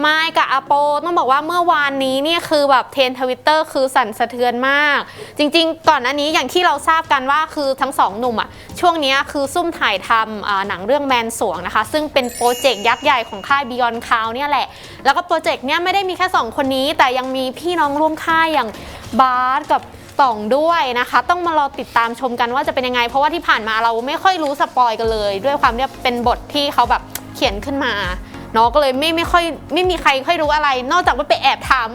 ไมายกับอาโปต้องบอกว่าเมื่อวานนี้เนี่ยคือแบบเทรนทวิตเตอร์คือสั่นสะเทือนมาก จริงๆ ก่อนหน้านี้อย่างที่เราทราบกันว่าคือทั้งสองหนุ่มอะช่วงนี้คือซุ่มถ่ายทำหนังเรื่องแมนสวงนะคะ ซึ่งเป็นโปรเจกต์ยักษ์ใหญ่ของค่าย Beyond Cloud เนี่ยแหละ แล้วก็โปรเจกต์เนี้ยไม่ได้มีแค่ 2 คนนี้ แต่ยังมีพี่น้องร่วมค่ายอย่างบาสกับต่องด้วยนะคะ ต้องมารอติดตามชมกันว่าจะเป็นยังไง เพราะว่าที่ผ่านมาเราไม่ค่อยรู้สปอยกันเลย ด้วยความที่เป็นบทที่เขาแบบเขียนขึ้นมา เนาะก็เลยไม่ไม่ค่อยไม่มีใครค่อยรู้อะไร นอกจากว่าไปแอบถาม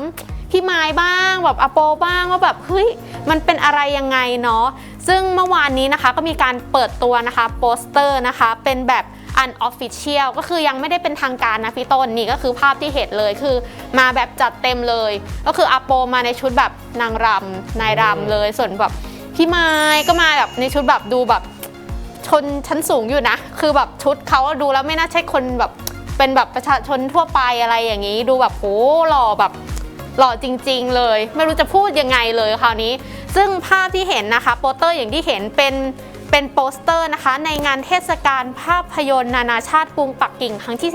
พี่ไม้บ้างแบบอโปบ้างว่าแบบเฮ้ยมันเป็นอะไรยังไงเนาะซึ่งเมื่อวานนี้นะคะก็มีการเปิดตัวนะคะโปสเตอร์นะคะเป็นแบบ unofficial ก็คือยังไม่ได้เป็นทางการนะพี่ต้นนี่ก็คือภาพที่เห็นเลยคือมาแบบจัดเต็มเลย ก็คืออโปมาในชุดแบบนางรำนายรำเลยส่วนแบบพี่ไม้ก็มาแบบในชุดแบบดูแบบชนชั้นสูงอยู่นะ คือแบบชุดเขาดูแล้วไม่น่าใช่คนแบบ เป็นแบบประชาชนทั่วไปอะไรอย่างนี้ ดูแบบโหหล่อแบบหล่อจริง ๆ เลย ไม่รู้จะพูดยังไงเลยคราวนี้ ซึ่งภาพที่เห็นนะคะโปสเตอร์อย่างที่เห็นเป็นเป็นโปสเตอร์นะคะในงานเทศกาลภาพยนตร์นานาชาติกรุงปักกิ่งครั้งที่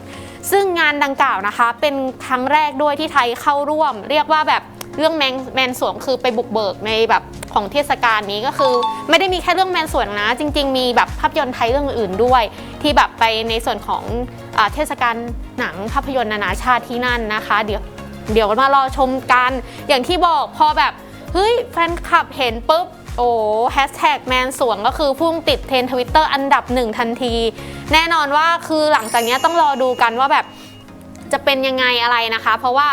13 ซึ่งงานดังกล่าวนะคะ เป็นครั้งแรกด้วยที่ไทยเข้าร่วม เรียกว่าแบบเรื่องแมนแมนสวงคือไปบุกเบิกในแบบของเทศกาลนี้ก็คือ ไม่ได้มีแค่เรื่องแมนสวงนะ จริง ๆ มีแบบภาพยนตร์ไทยเรื่องอื่นด้วย ที่แบบไปในส่วนของอเทศกาลหนังภาพยนตร์นานาชาติที่นั่นนะคะ เดี๋ยวเดี๋ยวมารอชมกัน อย่างที่บอกพอแบบเฮ้ยแฟนคลับเห็นปุ๊บโอ้แฮชแท็กแมนสวงก็คือพุ่งติดเทรนทวิตเตอร์อันดับหนึ่งทันที แน่นอนว่าคือหลังจากนี้ต้องรอดูกันว่าแบบจะเป็นยังไงอะไรนะคะ เพราะว่า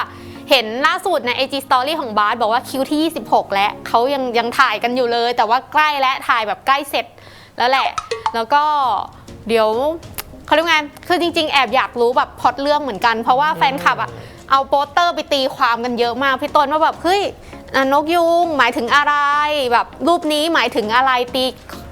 เห็นล่าสุดใน IG Story ของบาสบอกว่าคิวที่ 26 แล้วเขายังยังถ่ายกันอยู่เลย แต่ว่าใกล้และถ่ายแบบใกล้เสร็จแล้วแหละ แล้วก็ เดี๋ยวเขาเรียกไงคือจริง ๆ แอบอยากรู้แบบพล็อตเรื่องเหมือนกัน เพราะว่าแฟนคลับอะเอาโปสเตอร์ไปตีความกันเยอะมากพี่ต้นว่าแบบเฮ้ยอะนกยุงหมายถึงอะไรแบบรูปนี้หมายถึงอะไรตี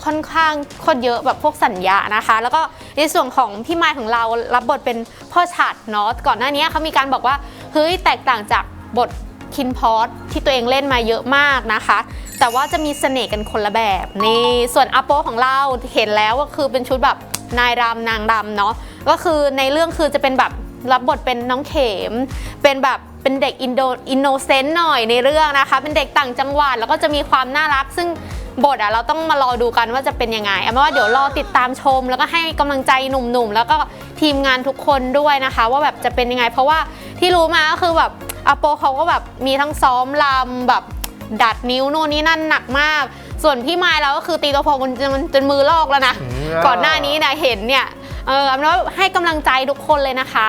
ค่อนข้างคนเยอะแบบพวกสัญญานะคะ แล้วก็ในส่วนของพี่ไม้ของเรารับบทเป็นพ่อฉัดเนาะก่อนหน้านี้เขามีการบอกว่าเฮ้ยแตกต่างจากบท คินพอสที่ตัวเองเล่นมาเยอะมากนะคะ แต่ว่าจะมีเสน่ห์กันคนละแบบนี่ส่วนอาโปของเราเห็นแล้วก็คือเป็นชุดแบบนายรำนางรำเนาะก็คือในเรื่องคือจะเป็นแบบรับบทเป็นน้องเข็ม เป็นแบบเป็นเด็กอินโดอินโนเซนต์หน่อยในเรื่องนะคะ เป็นเด็กต่างจังหวัดแล้วก็จะมีความน่ารัก ซึ่งบทอะเราต้องมารอดูกันว่าจะเป็นยังไงเอาว่าเดี๋ยวรอติดตามชม แล้วก็ให้กำลังใจหนุ่มๆ แล้วก็ทีมงานทุกคนด้วยนะคะ ว่าแบบจะเป็นยังไง เพราะว่าที่รู้มาก็คือแบบ อาโปเขาก็แบบมีทั้งซ้อมลำแบบดัดนิ้วโน่นนี่นั่นหนักมาก ส่วนพี่ไม้เราก็คือตีตัวพงจนจนมือลอกแล้วนะอืมก่อนหน้านี้นะเห็นเนี่ย เออเอาเป็นว่าให้กำลังใจทุกคนเลยนะคะ